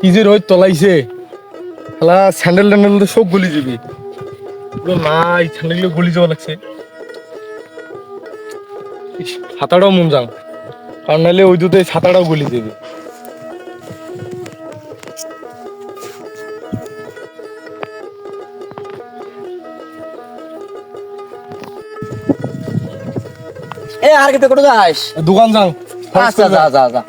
কি যে রোদ তলাইছে। শালা স্যান্ডেল ট্যান্ডেল তো সব গলি যাবি। পুরো মা এই স্যান্ডেলগুলো গলি যাওয়া লাগছে। ছাতাটাও মন যাং কারণ নাহলে ওই এই ছাতাটাও গলি যাবে এ আর কেটে কোথায় যাস? দোকান যাং আচ্ছা যা যা যা।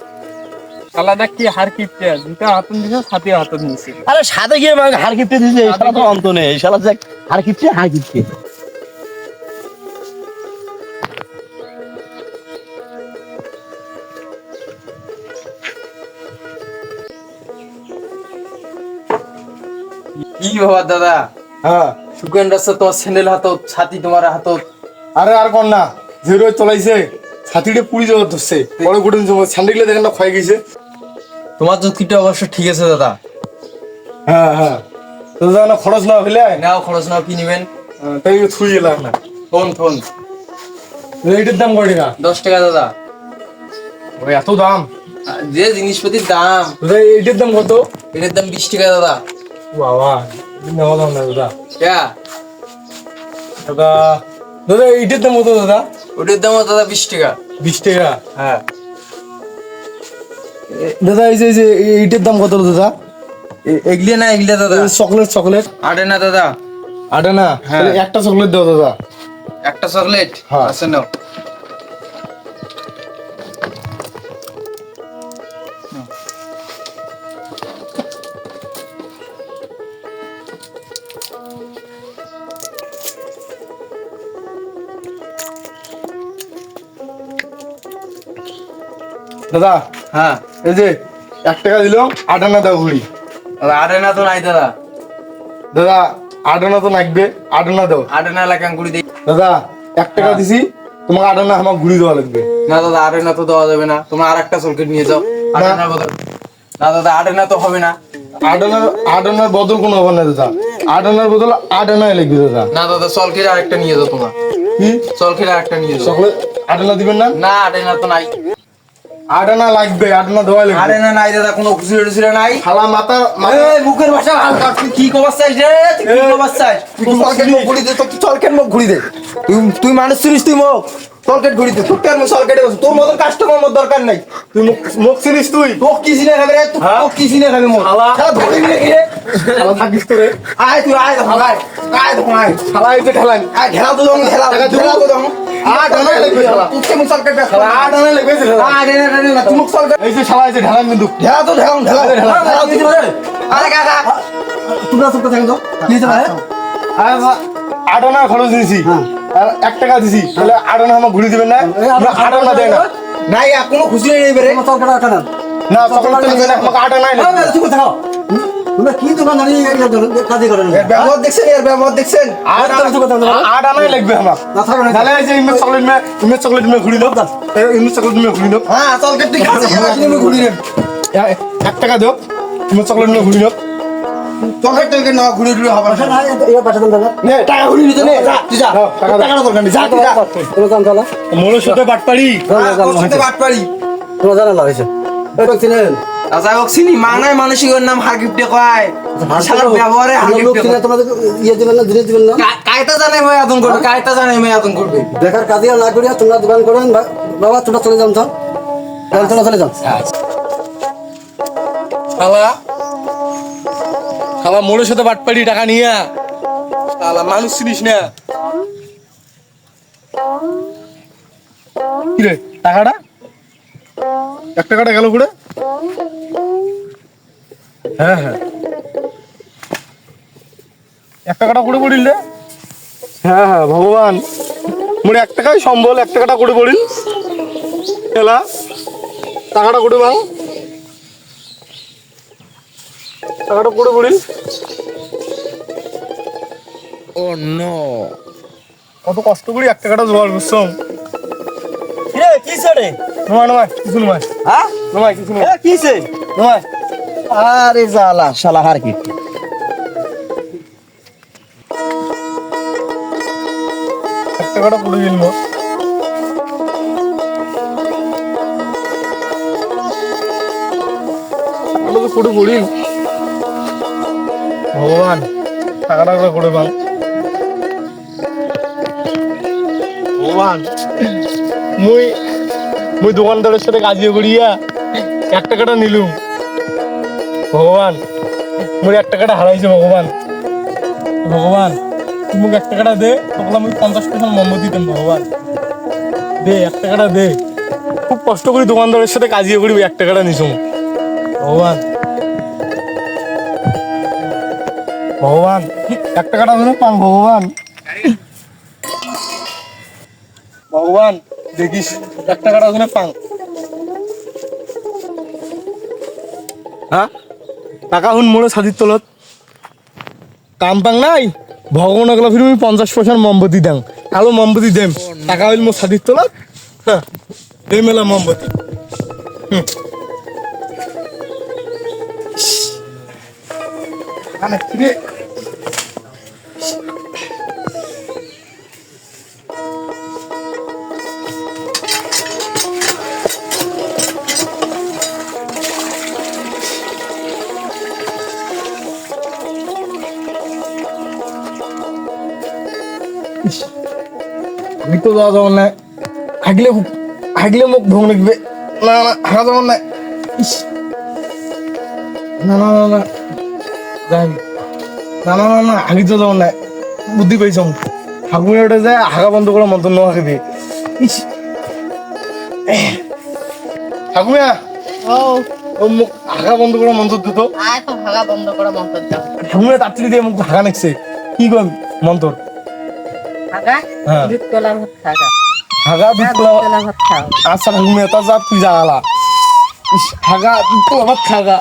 শালা কি হার কিপটে। দুটা হাতন দিছে ছাতি হাতন দিছে। আরে সাথে গিয়ে মানে হার কিপটে দিছে এই শালা তো অন্ত নেই। এই শালা দেখ হার কিপটে হার কিপটে। কি বাবা দাদা? হ্যাঁ। সুকেন রাস্তা তোমার স্যান্ডেল হাতত ছাতি তোমার হাতত। আরে আর কর না। যে রোদ তলাইছে ছাতিটা পুড়ি যাওয়া ধরছে বড় গুটুন সময় স্যান্ডেলগুলো দেখেন না ক্ষয় গেছে। তোমার যুক্তিটা অবশ্য ঠিক আছে দাদা। হ্যাঁ হ্যাঁ তো যেন খরচ না হলে নাও খরচ নাও কি নিবেন? তাই থুই এলাম না ফোন ফোন এইটার দাম কয় টাকা দশ টাকা দাদা। ওই এত দাম। যে জিনিসপাতির দাম। দাদা এইটার দাম কত? এটার দাম বিশ টাকা দাদা। বাবা নেওয়া দাম না দাদা। দাদা দাদা এইটার দাম কত দাদা? ওটার দাম দাদা বিশ টাকা। বিশ টাকা? হ্যাঁ। দাদা এই যে এই যে এইটার দাম কত দাদা? এ- না এগলে দাদা। Chocolate chocolate? আটে না দাদা। আটে না? হ্যাঁ। একটা চকলেট দাও দাদা। একটা চকলেট? হ্যাঁ। আছে নাও। দাদা হ্যাঁ এই যে এক টাকা দিল আটানা দাও ঘুড়ি দাদা আটে না তো নাই দাদা দাদা আটানা তো লাগবে আটানা দাও আটে না এলাকা কুড়ি দিই দাদা এক টাকা হ্যাঁ। দিছি তোমাকে আটানা আমার ঘুড়ি দেওয়া লাগবে না দাদা আটে না তো দেওয়া যাবে না তোমার আর একটা চলকেট নিয়ে যাও আটে বদল না দাদা আটে তো হবে না আটানার আটানার বদল কোনো হবে না দাদা আটানার বদল আটানাই লাগবে দাদা না দাদা চলকেট আরেকটা নিয়ে যাও তোমার কি চলকেট আরেকটা নিয়ে যাও চকলেট আটানা দিবেন না না আটে না তো নাই আটানা লাগবে আটানা দেওয়া লাগবে। আরে না নাই দাদা কোনো খুশি টুসিরা নাই। খালা মাথা এই, মুখের ভাষা হালকা তুই কি কবার চাইছ রে? তুই কি কবার চাইছ তুই চলকেট মুখ ঘুরি দে তো তুই চলকেট মুখ ঘুরি দে। তুই তুই মানুষ চিনিস তুই মুখ। চলকেট ঘুরি দে তোর কেন চলকেটে বসে তোর মতন কাস্টমার মোর দরকার নাই। তুই মুখ মুখ চিনিস তুই? তোর কি সিনে খাবে রে? তুই হ্যাঁ? তোর কি সিনে খাবে মোর শালা। শালা ধরে নিলে কি রে খালা থাকিস তো রে। আয় তুই আয় দেখো আয়। আয় আয় খালা এই যে ঠেলান আয় ঘেরা তো দম টাকা ঘেরা তো দম। আট আনা লাগবে শালা। তুই চলকেট বেশ খালা আটানা লাগবে ঠেলান। আয় রে রে রে তুই মুখ চলকেট এই যে শালা এই যে ঠেলান কিন্তু ঘেরা তো ঢেলাম ঢেলা ঢেলা। ঢেলা আরে কাকা না থাকো আরে বা- আটানা খরচ দিয়েছি এক টাকা দিছি তাহলে আটানা আমার ঘুরি দিবেন না না, আটানা দেয় না নাই কোনো খুশি নেই এবারে না চকলেট তো নেবে না আমাকে আটানাই লাগবে এর ব্যবহার দেখছেন এর ব্যবহার দেখছেন। আটানাই লাগবে আমার। তাহলে এই যে ইমেজ চকলেট মে ইমেজ চকলেট মে ঘুরি দাও। ইমেজ চকলেট মে ঘুরি দাও হ্যাঁ তুই খাচ্ছিস না কিনে ঘুরি রে এক টাকা দাও। ইমেজ চকলেট মে ঘুরি দাও চলকে তোকে না ঘুরি ঘুরি হবে না। নে টাকা ঘুরি নিতে নে যা তুই যা। টাকা দরকার নেই যা তুই যা। মোর সাথে বাটপাড়ি। হ্যাঁ, তোর সাথে বাট পারি আচ্ছা ওক চিনি মানাই মানসিক ওর নাম হারকিপটে কয়। শালার ব্যবহারে হারকিপটে কায়তা জানে মই আদন করবে কায়তা জানে মই আদন করবে। বেকার কাজে না করিয়া তোমরা দোকান করেন বাবা তোমরা চলে যান তো চলে চলে চলে যান খালা খালা মোর সাথে বাটপাড়ি টাকা নিয়া। মানুষ চিনিস না? টাকাটা? এক টাকাটা গেল করে হ্যাঁ হ্যাঁ। এক টাকাটা করে পড়িল রে। হ্যাঁ হ্যাঁ ভগবান। মোর এক টাকাই সম্বল এক টাকাটা করে পড়িল। এলা টাকাটা করে বাং টাকাটা করে পড়িল। Oh no. কত কষ্ট করি এক টাকাটা জোগাড় করছম। কিরে কিসে নোমাই নোমাই কিছু নোমাই হ্যাঁ? নমাই কিছু নোমাই কি সে নোমাই আরে জালা শালা হার কি? একটা কথা বলে দিল। ফুটো ফুড়ি ভগবান টাকা টাকা করে পান ভগবান মুই মুই দোকানদারের সাথে কাজিয়ে করিয়া এক টাকাটা নিলুম। ভগবান, মুই এক টাকাটা হারাইছে ভগবান। ভগবান তুই মোক এক টাকাটা দে তোকে আমি পঞ্চাশ পার্সেন্ট মোমো দিতাম ভগবান। দে, এক টাকাটা দে। খুব কষ্ট করি দোকানদারের সাথে কাজিয়ে করি এক টাকাটা নিছুম। ভগবান। ভগবান, এক টাকাটা পান ভগবান। ভগবান দেখিস এক টাকাটা যেন পান হ্যাঁ? টাকা হুন মোড়ে ছাদির তলত। কাম পাং নাই? ভগবান গেল ফির আমি পঞ্চাশ পয়সার মোমবতি দাম কালো মোমবতি দেম। টাকা হইল মোর ছাদির তলত। হ্যাঁ এই মেলা মোমবতি। হুম। আনে তো যাওয়া যাব না হাগলে হাগলে মোক ভোগ লাগবে না না হাগা যাব না ইস। না না না না যাই। না না না না হাগি তো যাব না বুদ্ধি পাইছ হাগুনে ওটা যায় হাগা বন্ধ করে মন্ত্র ন হাগিবি ইস হাগুয়া। ও মোক হাগা বন্ধ করে মন্ত্র দিত তো। বন্ধ মন্তর দাও হাগুয়া তাড়াতাড়ি দিয়ে মোক হাগা নাকছে কি কম মন্ত্র হ্যাঁ। দুধ কলা ভাত খাগা। হাগা দুধ কলা ভাত খাও। আচ্ছা হাগুয়া তা যা তুই যা হাগা ভাত খাগা।